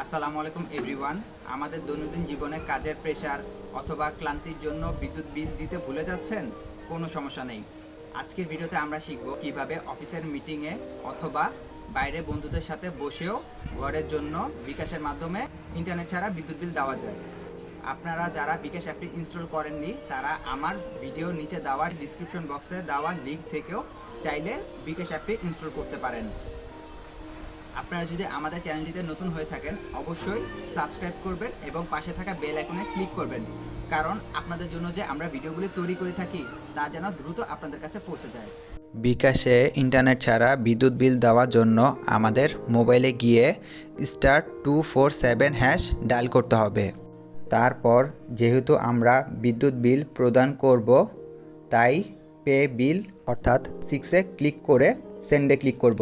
আসসালামু আলাইকুম এভরিওয়ান আমাদের দৈনন্দিন জীবনে কাজের প্রেশার অথবা ক্লান্তির জন্য বিদ্যুৎ বিল দিতে ভুলে যাচ্ছেন? কোনো সমস্যা নেই। আজকের ভিডিওতে আমরা শিখব কীভাবে অফিসের মিটিংয়ে অথবা বাইরে বন্ধুদের সাথে বসেও ঘরের জন্য বিকাশের মাধ্যমে ইন্টারনেট ছাড়া বিদ্যুৎ বিল দেওয়া যায়। আপনারা যারা বিকাশ অ্যাপটি ইনস্টল করেননি, তারা আমার ভিডিও নিচে দেওয়া ডিসক্রিপশন বক্সে দেওয়া লিঙ্ক থেকেও চাইলে বিকাশ অ্যাপটি ইনস্টল করতে পারেন। আপনারা যদি আমাদের চ্যানেলটিতে নতুন হয়ে থাকেন, অবশ্যই সাবস্ক্রাইব করবেন এবং পাশে থাকা বেল আইকনে ক্লিক করবেন। কারণ আপনাদের জন্য যে আমরা ভিডিওগুলি তৈরি করে থাকি, তা যেন দ্রুত আপনাদের কাছে পৌঁছে যায়। বিকাশে ইন্টারনেট ছাড়া বিদ্যুৎ বিল দেওয়ার জন্য আমাদের মোবাইলে গিয়ে star two four seven hash dial করতে হবে। তারপর যেহেতু আমরা বিদ্যুৎ বিল প্রদান করব, তাই পে বিল অর্থাৎ সিক্সে ক্লিক করে সেন্ডে ক্লিক করব।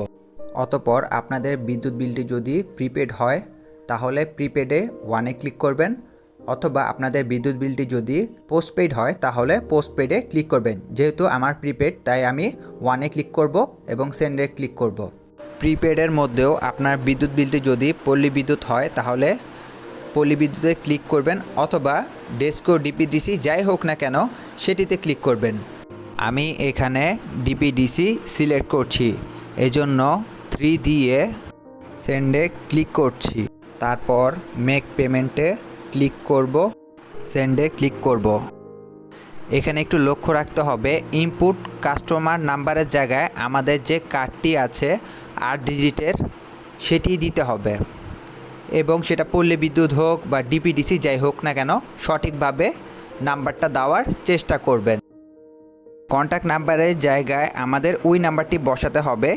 অতপর আপনাদের বিদ্যুৎ বিলটি যদি প্রিপেড হয়, তাহলে প্রিপেডে ওয়ানে ক্লিক করবেন। অথবা আপনাদের বিদ্যুৎ বিলটি যদি পোস্টপেড হয়, তাহলে পোস্টপেডে ক্লিক করবেন। যেহেতু আমার প্রিপেড তাই আমি ওয়ানে ক্লিক করব এবং সেন্ডে ক্লিক করব। প্রিপেডের মধ্যেও আপনার বিদ্যুৎ বিলটি যদি পল্লী বিদ্যুৎ হয়, তাহলে পল্লী বিদ্যুতে ক্লিক করবেন অথবা ডেস্কো ডিপিডিসি যাই হোক না কেন, সেটিতে ক্লিক করবেন। আমি এখানে ডিপিডিসি সিলেক্ট করছি। এজন্য থ্রি দিয়ে সেন্ডে ক্লিক করছি। তারপর মেক পেমেন্টে ক্লিক করব সেন্ডে ক্লিক করব। এখানে একটু লক্ষ্য রাখতে হবে ইনপুট কাস্টমার নাম্বারের জায়গায় আমাদের যে কার্ডটি আছে আট ডিজিটের সেটি দিতে হবে। এবং সেটা পল্লী বিদ্যুৎ হোক বা ডিপিডিসি যাই হোক না কেন, সঠিকভাবে নাম্বারটা দেওয়ার চেষ্টা করবেন। কন্ট্যাক্ট নাম্বারের জায়গায় আমাদের ওই নাম্বারটি বসাতে হবে,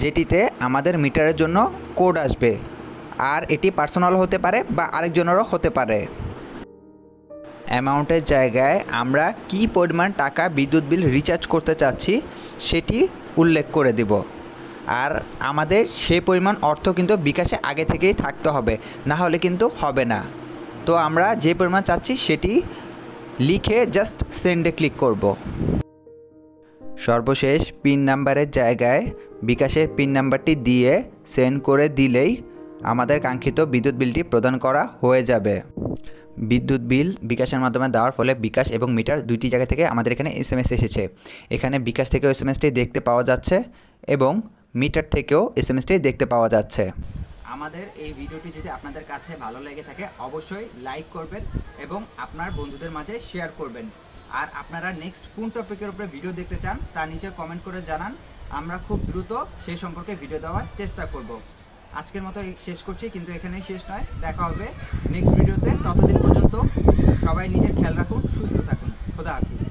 যেটিতে আমাদের মিটারের জন্য কোড আসবে। আর এটি পার্সোনাল হতে পারে বা আরেকজনেরও হতে পারে। অ্যামাউন্টের জায়গায় আমরা কি পরিমাণ টাকা বিদ্যুৎ বিল রিচার্জ করতে চাচ্ছি, সেটি উল্লেখ করে দিব। আর আমাদের সেই পরিমাণ অর্থ কিন্তু বিকাশে আগে থেকেই থাকতে হবে, না হলে কিন্তু হবে না। তো আমরা যে পরিমাণ চাচ্ছি, সেটি লিখে জাস্ট সেন্ডে ক্লিক করব। সর্বশেষ পিন নাম্বারের জায়গায় বিকাশের পিন নাম্বারটি দিয়ে সেন্ড করে দিলেই আমাদের কাঙ্ক্ষিত বিদ্যুৎ বিলটি প্রদান করা হয়ে যাবে। বিদ্যুৎ বিল বিকাশের মাধ্যমে দেওয়ার ফলে বিকাশ এবং মিটার দুইটি জায়গা থেকে আমাদের এখানে এস এসেছে। এখানে বিকাশ থেকেও এস দেখতে পাওয়া যাচ্ছে এবং মিটার থেকেও এস দেখতে পাওয়া যাচ্ছে। আমাদের এই ভিডিওটি যদি আপনাদের কাছে ভালো লেগে থাকে, অবশ্যই লাইক করবেন এবং আপনার বন্ধুদের মাঝে শেয়ার করবেন। আর আপনারা নেক্সট কোন টপিকের উপরে ভিডিও দেখতে চান, তা নিচে কমেন্ট করে জানান। আমরা খুব দ্রুত সেই সম্পর্কে ভিডিও দেওয়ার চেষ্টা করব। আজকের মতো শেষ করছি, কিন্তু এখানেই শেষ নয়। দেখা হবে নেক্সট ভিডিওতে ততদিন পর্যন্ত সবাই নিজের খেয়াল রাখুন, সুস্থ থাকুন। খোদা হাফিজ।